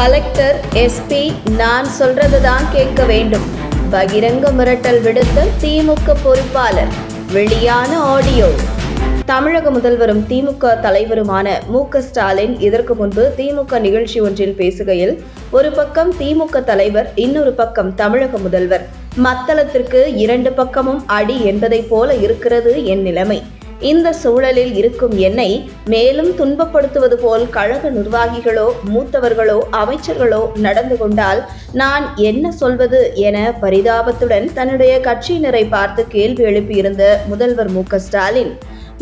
Collector SP நான் சொல்றதுதான் கேட்க வேண்டும். பகிரங்க மிரட்டல் விடுத்த திமுக பொறுப்பாளர். வெளியான ஆடியோ. தமிழக முதல்வரும் திமுக தலைவருமான மு ஸ்டாலின் இதற்கு முன்பு திமுக நிகழ்ச்சி ஒன்றில் பேசுகையில் ஒரு பக்கம் திமுக தலைவர் இன்னொரு பக்கம் தமிழக முதல்வர். மத்தளத்திற்கு இரண்டு பக்கமும் அடி என்பதைப் போல இருக்கிறது என் நிலைமை. இந்த சூழலில் இருக்கும் என்னை மேலும் துன்பப்படுத்துவது போல் கழக நிர்வாகிகளோ மூத்தவர்களோ அமைச்சர்களோ நடந்து கொண்டால் நான் என்ன சொல்வது என பரிதாபத்துடன் தன்னுடைய கட்சியினரை பார்த்து கேள்வி எழுப்பியிருந்த முதல்வர் மு ஸ்டாலின்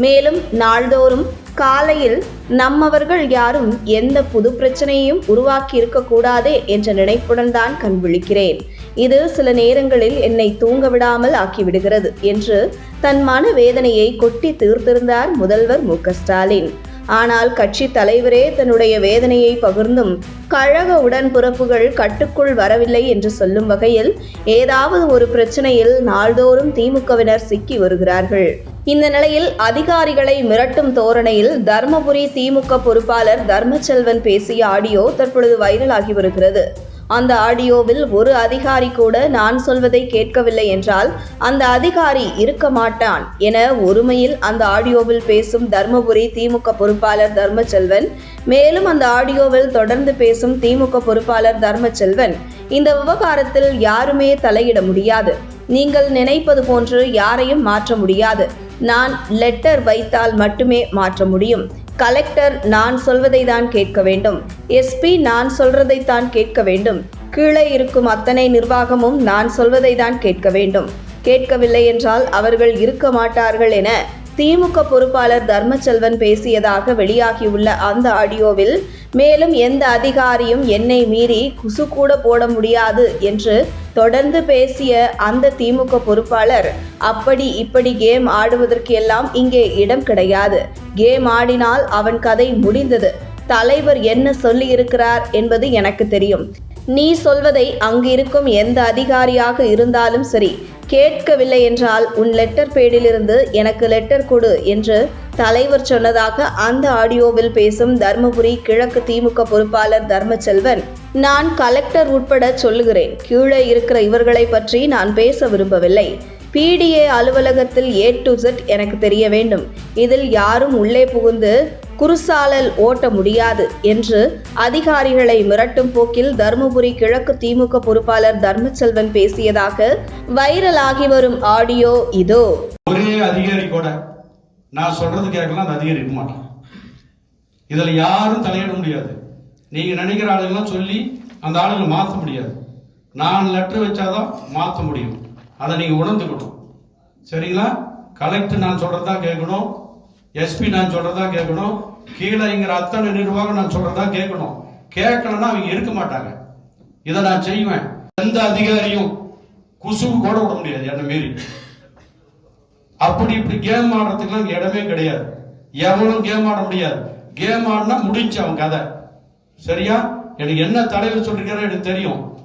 மேலும் நாள்தோறும் காலையில் நம்மவர்கள் யாரும் எந்த புது பிரச்சனையையும் உருவாக்கி இருக்கக்கூடாதே என்ற நினைப்புடன் தான் கண் விழிக்கிறேன். இது சில நேரங்களில் என்னை தூங்க விடாமல் ஆக்கிவிடுகிறது என்று தன் மன வேதனையை கொட்டி தீர்த்திருந்தார் முதல்வர் மு ஸ்டாலின். ஆனால் கட்சி தலைவரே தன்னுடைய வேதனையை பகிர்ந்தும் கழக உடன்பிறப்புகள் கட்டுக்குள் வரவில்லை என்று சொல்லும் வகையில் ஏதாவது ஒரு பிரச்சனையில் நாள்தோறும் திமுகவினர் சிக்கி வருகிறார்கள். இந்த நிலையில் அதிகாரிகளை மிரட்டும் தோரணையில் தர்மபுரி திமுக பொறுப்பாளர் தர்மச்செல்வன் பேசிய ஆடியோ தற்பொழுது வைரலாகி வருகிறது. அந்த ஆடியோவில் ஒரு அதிகாரி கூட நான் சொல்வதை கேட்கவில்லை என்றால் அந்த அதிகாரி இருக்க மாட்டான் என ஒருமையில் அந்த ஆடியோவில் பேசும் தர்மபுரி திமுக பொறுப்பாளர் தர்மச்செல்வன் மேலும் அந்த ஆடியோவில் தொடர்ந்து பேசும் திமுக பொறுப்பாளர் தர்மச்செல்வன் இந்த விவகாரத்தில் யாருமே தலையிட முடியாது. நீங்கள் நினைப்பது போன்று யாரையும் மாற்ற முடியாது. நான் லெட்டர் வைத்தால் மட்டுமே மாற்ற முடியும். கலெக்டர் நான் சொல்வதை தான் கேட்க வேண்டும். எஸ்பி நான் சொல்றதை தான் கேட்க வேண்டும். கீழே இருக்கும் அத்தனை நிர்வாகமும் நான் சொல்வதை தான் கேட்க வேண்டும். கேட்கவில்லை என்றால் அவர்கள் இருக்க மாட்டார்கள் என திமுக பொறுப்பாளர் தர்மச்செல்வன் பேசியதாக வெளியாகியுள்ள அந்த ஆடியோவில் மேலும் எந்த அதிகாரியும் என்னை மீறி குசு கூட போட முடியாது என்று தொடர்ந்து பேசிய அந்த திமுக பொறுப்பாளர் அப்படி இப்படி கேம் ஆடுவதற்கு எல்லாம் இங்கே இடம் கிடையாது. கேம் ஆடினால் அவன் கதை முடிந்தது. தலைவர் என்ன சொல்லி இருக்கிறார் என்பது எனக்கு தெரியும். நீ சொல்வதை அங்கு இருக்கும் எந்த அதிகாரியாக இருந்தாலும் சரி கேட்கவில்லை என்றால் உன் லெட்டர் பேடிலிருந்து எனக்கு லெட்டர் கொடு என்று தலைவர் சொன்னதாக அந்த ஆடியோவில் பேசும் தர்மபுரி கிழக்கு திமுக பொறுப்பாளர் தர்மச்செல்வன் நான் கலெக்டர் உட்பட சொல்லுகிறேன். கீழே இருக்கிற இவர்களை பற்றி நான் பேச விரும்பவில்லை. பிடிஏ அலுவலகத்தில் ஏ டு ஜெட் எனக்கு தெரிய வேண்டும். இதில் யாரும் உள்ளே புகுந்து குருசாலல் ஓட்ட முடியாது என்று அதிகாரிகளை மிரட்டும் போக்கில் தருமபுரி கிழக்கு திமுக பொறுப்பாளர் தர்மச்செல்வன் பேசியதாக வைரலாகி வரும் ஆடியோ இதோ. ஒரே அதிகாரி கூட நான் சொல்றது கேட்கலாம் அந்த அதிகாரி இருக்க மாட்டான். இதில் யாரும் தலையிட முடியாது. நீங்க நினைக்கிற ஆளுங்கெல்லாம் சொல்லி அந்த ஆளுங்களை மாற்ற முடியாது. நான் லெட்டர் வச்சாதான் மாற்ற முடியும். அதை நீங்க உணர்ந்துக்கணும். சரிங்களா? கலெக்டர் நான் சொல்றதா கேட்கணும். எஸ்பி நான் சொல்றதா கேட்கணும். கீழேங்கிற அத்தனை நிர்வாகம் நான் சொல்றதா கேட்கணும். கேட்கலன்னா அவங்க இருக்க மாட்டாங்க. இதை நான் செய்வேன். எந்த அதிகாரியும் குசுவு கூட விட முடியாது. என்ன மீறி. அப்படி இப்படி கேம் ஆடுறதுக்குலாம் இடமே கிடையாது. எவனும் கேம் ஆட முடியாது. கேம் ஆடினா முடிஞ்சு அவன் கதை. சரியா? எனக்கு என்ன தலைவர் சொல்லிருக்காரோ எனக்கு தெரியும்.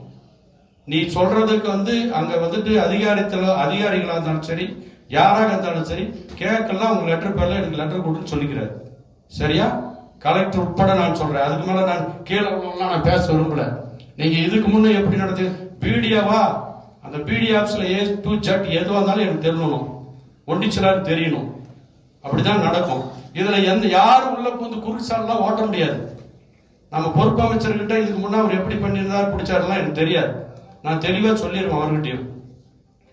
நீ சொல்றதுக்கு வந்து அங்க வந்துட்டு அதிகாரத்தில் அதிகாரிகளாக இருந்தாலும் சரி யாராக இருந்தாலும் சரி கேட்கலாம் அவங்க லெட்டர் பேர்ல எனக்கு லெட்டர் கொடுன்னு சொல்லிக்கிறாரு. சரியா? கலெக்டர் உட்பட நான் சொல்றேன். அதுக்கு மேல நான் கீழே நான் பேச விரும்பல. நீங்க இதுக்கு முன்ன எப்படி நடத்து பிடிஓவா அந்த பிடி ஆப்ஸ்ல ஏ டு ஜட் எதுவாக இருந்தாலும் எனக்கு தெரியணும். ஒண்டிச்சலாரு தெரியணும். அப்படிதான் நடக்கும். இதுல எந்த யாரும் உள்ள புந்து குறுசாலாம் ஓட்ட முடியாது. நம்ம பொறுப்பு அமைச்சர்கிட்ட இதுக்கு முன்னே அவர் எப்படி பண்ணியிருந்தார் பிடிச்சாருலாம் எனக்கு தெரியாது. நான் தெளிவா சொல்லிடுவேன் அவர்கிட்டயும்.